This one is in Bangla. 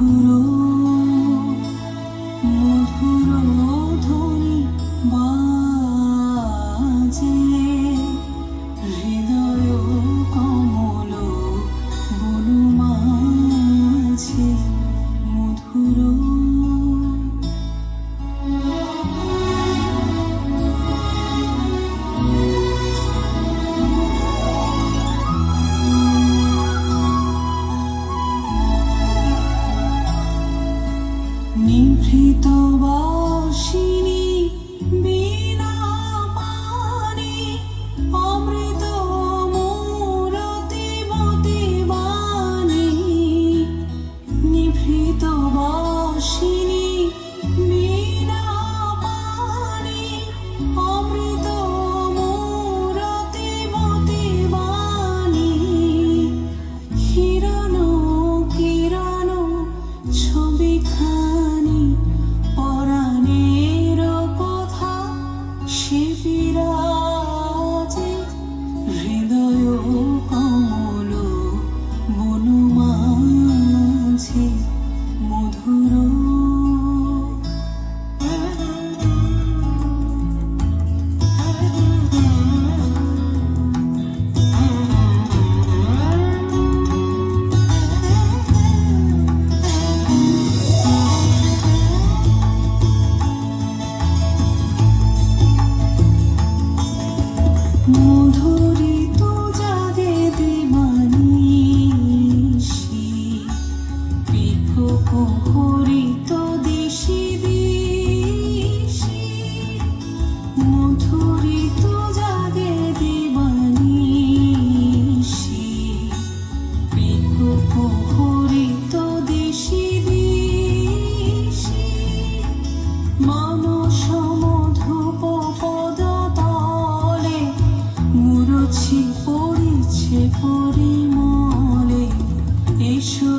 Guru. 人は baby. প্রহরিত দিশি দিশি মধুরিত জাগে দিবানিশি প্রহরিত দিশি দিশি, মানস মধুপ পদতলে মুরছি পড়েছে পরিমলে, এসো